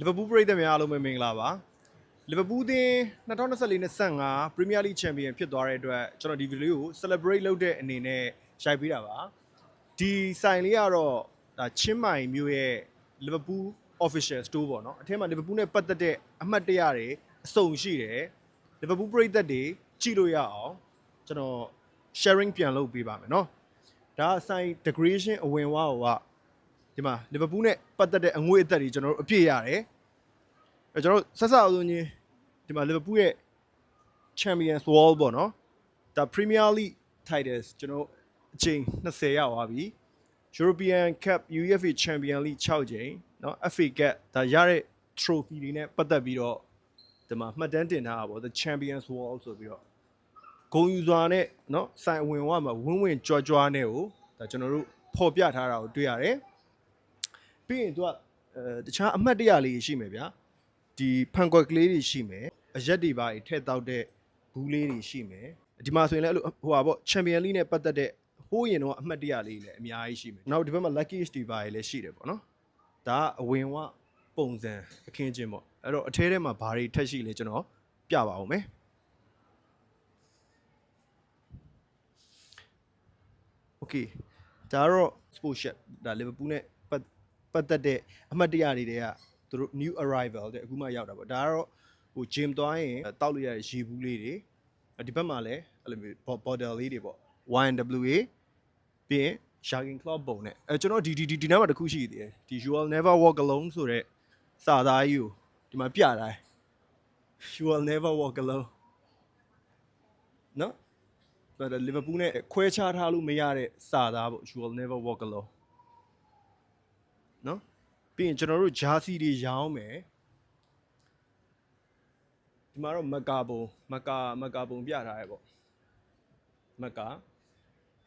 လီဗာပူးပရိသတ်များအားလုံးပဲမင်္ဂလာပါလီဗာပူးသင်း2024-25 Premier League Champion ဖြစ်သွားတဲ့အတွက်ကျွန်တော်ဒီဗီဒီယိုကို celebrate လုပ်တဲ့အနေနဲ့ရိုက်ပေးတာပါဒီဆိုင်လေးကတော့ဒါချင်းမိုင်မြို့ရဲ့လီဗာပူး official store ပေါ့နော်အထက်မှာလီဗာပူးနဲ့ပတ်သက်တဲ့အမှတ်တရတွေအစုံရှိတယ်လီဗာပူးပရိသတ်တွေကြည့်လို့ရအောင်ကျွန်တော် sharing ပြန်လုပ်ပေးပါမယ်နော်ဒါကဆိုင် decoration အဝင်ဝါဟိုက ဒီမှာလီဗာပူးနဲ့ပတ်သက်တဲ့အငွေအသက်တွေကျွန်တော်တို့အပြည့်ရတယ်အဲကျွန်တော်တို့ဆက်စအောင်ဆုံးချင်းဒီမှာလီဗာပူးရဲ့ Champions Wall ပေါ့နော်ဒါ Premier League titles ကျွန်တော်တို့အချိန်20ရောက်သွားပြီ European Cup UEFA Champion League 6ချိန်เนาะ FA Cup ဒါရတဲ့ trophy တွေနဲ့ပတ်သက်ပြီးတော့ဒီမှာမှတ်တမ်းတင်ထားတာပေါ့ The Champions Wall ဆိုပြီးတော့ဂုံယူစွာနဲ့เนาะဆိုင်အဝင်ဝမှာဝင်းဝင်းကြွားကြွားနဲ့ကိုဒါကျွန်တော်တို့ဖော်ပြထားတာကိုတွေ့ရတယ် ပြီးရင်သူကအဲတခြားအမှတ်တရလေးရှိမယ်ဗျာဒီဖန်ကွက်ကလေးတွေရှိမယ်အရက်တွေပါထည့်တောက်တဲ့ဘူးလေးတွေရှိမယ်ဒီမှာဆိုရင်လည်းအဲ့လိုဟိုပါပေါ့ချန်ပီယံလိနဲ့ပတ်သက်တဲ့ဟိုးရင်တော့အမှတ်တရလေးလည်းအများကြီးရှိမယ်နောက်ဒီဘက်မှာ lucky တွေပါလည်းရှိတယ်ပေါ့နော်ဒါကအဝင်ဝပုံစံအခင်းချင်းပေါ့အဲ့တော့အထဲထဲမှာဘာတွေထက်ရှိလဲကျွန်တော်ပြပါအောင်မယ် Okay ဒါကတော့ sport shop ဒါ Liverpool နဲ့ ပတ်ပတ်သက်တဲ့အမှတ်တရတွေတွေကသူတို့ new arrival တဲ့အခုမှရောက်တာပေါ့ဒါကတော့ဟို gym သွားရင်တောက်လို့ရတဲ့ရေဘူးလေးတွေဒီဘက်မှာလည်းအဲ့လိုမျိုး border လေးတွေပေါ့ YNWA ပြီးရင် Shagging Club ပုံနဲ့အဲကျွန်တော်ဒီဒီဒီဒီနားမှာတစ်ခုရှိသေးတယ်ဒီ You will never walk alone ဆိုတဲ့စာသားကြီးကိုဒီမှာပြတိုင်း You will never walk alone နော် but Liverpool နဲ့ခွဲခြားထားလို့မရတဲ့စာသားပေါ့ you will never walk alone နော် ပြီးရင်ကျွန်တော်တို့ဂျာစီတွေရောင်းမယ်ဒီမှာတော့မကာပုံမကာမကာပုံပြထားရပေါ့မကာ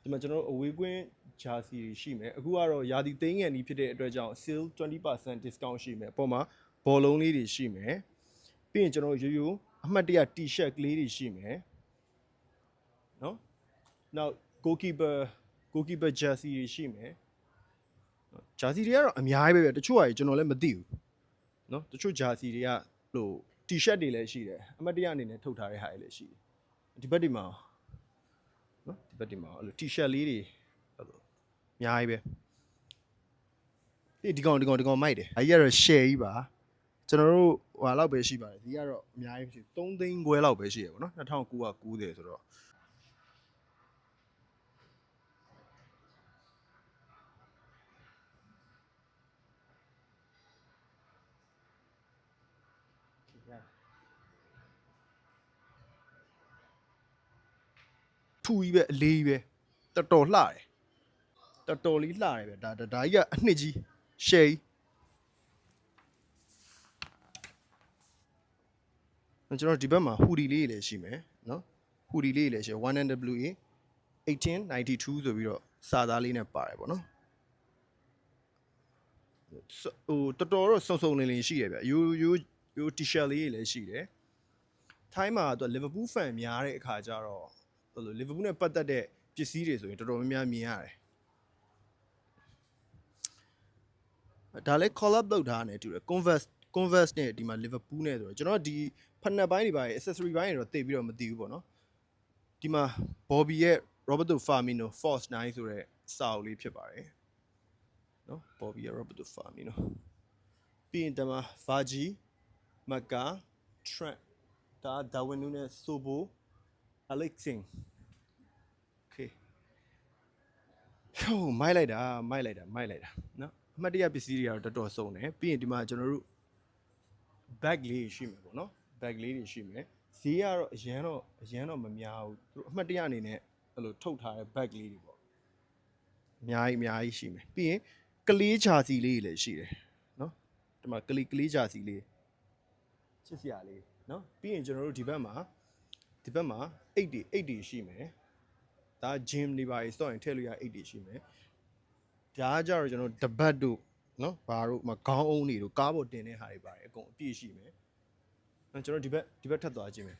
ဒီမှာကျွန်တော်တို့အဝေးကွင်းဂျာစီတွေရှိမယ်အခုကတော့ယာဒီသိန်းငယ်နီးဖြစ်တဲ့အတွက်ကြောင့် sale 20% discount ရှိမယ်အပေါ်မှာဘောလုံးလေးတွေရှိမယ်ပြီးရင်ကျွန်တော်တို့ရိုးရိုးအမှတ်တရ t-shirt ကလေးတွေရှိမယ်နော်နောက် goalkeeper goalkeeper jersey တွေရှိမယ် နော် jersey တွေကတော့အများကြီးပဲပဲတချို့ဟာကြီးကျွန်တော်လည်းမသိဘူးနော်တချို့ jersey တွေကဟို t-shirt တွေလည်းရှိတယ်အမတ်တရအနေနဲ့ထုတ်ထားတဲ့ဟာတွေလည်းရှိတယ်ဒီဘက်ဒီမှာနော်ဒီဘက်ဒီမှာအဲ့လို t-shirt လေးတွေအဲ့လိုအများကြီးပဲဒီဒီကောင်ဒီကောင်ဒီကောင်မိုက်တယ်အဲ့ဒီကတော့ share ကြီးပါကျွန်တော်တို့ဟိုလောက်ပဲရှိပါတယ်ဒီကတော့အများကြီးမရှိ3သိန်းခွဲလောက်ပဲရှိရပါတော့2009က90ဆိုတော့ ထူကြီးပဲအလေးကြီးပဲတော်တော်လှတယ်တော်တော်လေးလှတယ်ပဲဒါဒါဒါကြီးကအနှစ်ကြီးရှယ်ကြီးကျွန်တော်ဒီဘက်မှာဟူဒီလေးတွေလည်းရှိမယ်နော်ဟူဒီလေးတွေလည်းရှိ 1NWA 1892ဆိုပြီးတော့စာသားလေးနဲ့ပါတယ်ပေါ့နော်ဟိုတော်တော်တော့စုံစုံလင်လင်ရှိရဗျယူ ယူယူ t-shirt လေးတွေလည်းရှိတယ်ထိုင်းမှာတော့ Liverpool fan များတဲ့အခါကျတော့ဟိုလို Liverpool နဲ့ပတ်သက်တဲ့ပစ္စည်းတွေဆိုရင်တော်တော်များများမြင်ရတယ်ဒါလည်း collab လုပ်ထားတယ်တူတယ် Converse Converse နဲ့ဒီမှာ Liverpool နဲ့ဆိုတော့ကျွန်တော်ဒီဖက်နက်ပိုင်းတွေပါ accessory ဘိုင်းတွေတော့သိပြီးတော့မသိဘူးပေါ့နော်ဒီမှာ Bobby ရဲ့ Roberto Firmino Force 9ဆိုတဲ့စာအုပ်လေးဖြစ်ပါတယ်နော် Bobby ရဲ့ Roberto Firmino ပြီးရင်ဒီမှာ Virgil Maka Trent ဒါ Darwin Nunes Sobo Alexing Okay ဟိုးမိုက်လိုက်တာမိုက်လိုက်တာမိုက်လိုက်တာနော်အမှတ်တရပစ္စည်းတွေကတော့တော်တော်စုံတယ်ပြီးရင်ဒီမှာကျွန်တော်တို့ bag လေးရှိမယ်ပေါ့နော် bag လေးတွေရှိမယ်ဈေးကတော့အရန်တော့အရန်တော့မများဘူးသူတို့အမှတ်တရအနေနဲ့အဲ့လိုထုတ်ထားတဲ့ bag လေးတွေပေါ့အများကြီးအများကြီးရှိမယ်ပြီးရင်ကလေးဂျာစီလေးတွေလည်းရှိတယ်နော်ဒီမှာကလေးကလေးဂျာစီလေး ချစ်စရာလေးနော်ပြီးရင်ကျွန်တော်တို့ဒီဘက်မှာဒီဘက်မှာ8တွေ8တွေရှိမယ်ဒါ gym တွေပါစောရင်ထည့်လို့ရ8တွေရှိမယ်ဒါကကြတော့ကျွန်တော်တပတ်တို့နော်ဘာတို့မခေါင်းအုံးတွေတို့ကားပေါ်တင်တဲ့ဟာတွေပါတယ်အကုန်အပြည့်ရှိမယ်နော်ကျွန်တော်ဒီဘက်ဒီဘက်ထပ်သွားခြင်းမယ်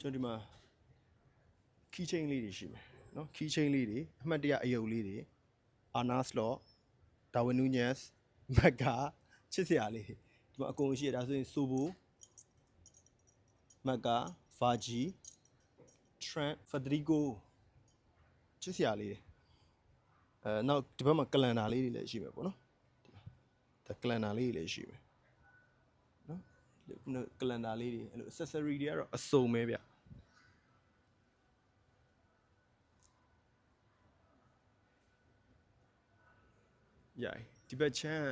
ကျွန်တော်ဒီမှာ key chain လေးတွေရှိမယ်နော် key chain လေးတွေအမှတ်တရအယုတ်လေးတွေအာနာစလော့ ဒါဝင်နူးညက်စ်မက်ကာချစ်စရာလေးဒီမှာအကုန်ရှိရဒါဆိုရင်ဆိုဘူမက်ကာဖာဂျီထရန့်ဖက်ဒရီဂိုချစ်စရာလေးအဲနောက်ဒီဘက်မှာကလန်ဒါလေးတွေလည်းရှိမယ်ပေါ့နော်ဒါကလန်ဒါလေးတွေလည်းရှိမယ်နော်ကလန်ဒါလေးတွေအဲ့လို accessory တွေကတော့အစုံပဲဗျ ရိုင်ဒီဘက်ချမ်း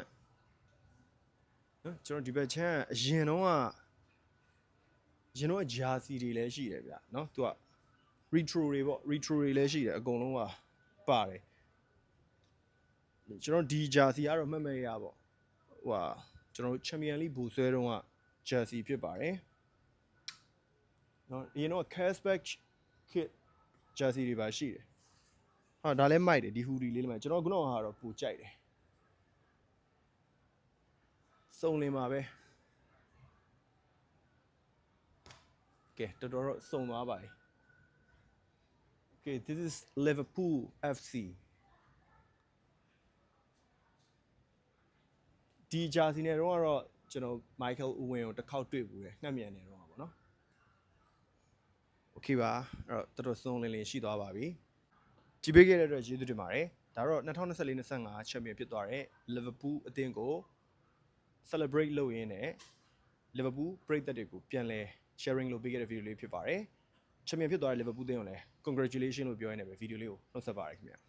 နော်ကျွန်တော်ဒီဘက်ချမ်းအရင်တော့ကအရင်တော့ဂျာစီတွေလည်းရှိတယ်ဗျနော်သူက retro တွေပေါ့ retro တွေလည်းရှိတယ်အကုန်လုံးကပါတယ်ကျွန်တော်ဒီဂျာစီကတော့မှတ်မဲ့ရပေါ့ဟိုဟာကျွန်တော် Champion League ဘူဆွဲတုန်းကဂျာစီဖြစ်ပါတယ်နော်အရင်တော့ cashback kit ဂျာစီတွေပါရှိတယ်ဟာဒါလည်းမိုက်တယ်ဒီဟူဒီလေးလည်းမိုက်ကျွန်တော်ကတော့ဟာတော့ပူကြိုက်တယ် စုံလင်ပါပဲကဲတော်တော်တော့စုံသွားပါပြီ Okay this is Liverpool FC ဒီဂျာစီနဲ့တော့ကတော့ကျွန်တော် Michael Owen ကိုတစ်ခေါက်တွေ့ဘူးတယ်ငှက်မြန်နေတော့ပါဗောနော် Okay ပါအဲ့တော့တော်တော်စုံလင်လင်ရှိသွားပါပြီကြည့်ပေးခဲ့တဲ့အတွက်ကျေးဇူးတင်ပါတယ်ဒါတော့2024-25 champion ဖြစ်သွားတဲ့ Liverpool အသင်းကို celebrate လုပ်ရင်းနဲ့ Liverpool ပရိသတ်တွေကိုပြန်လဲ sharing လုပ်ပေးခဲ့တဲ့ video လေးဖြစ်ပါတယ်။ champion ဖြစ်သွားတဲ့ Liverpool အသင်းကိုလည်း congratulation လို့ပြောရင်းနဲ့ပဲ video လေးကိုနှုတ်ဆက်ပါရခင်ဗျာ။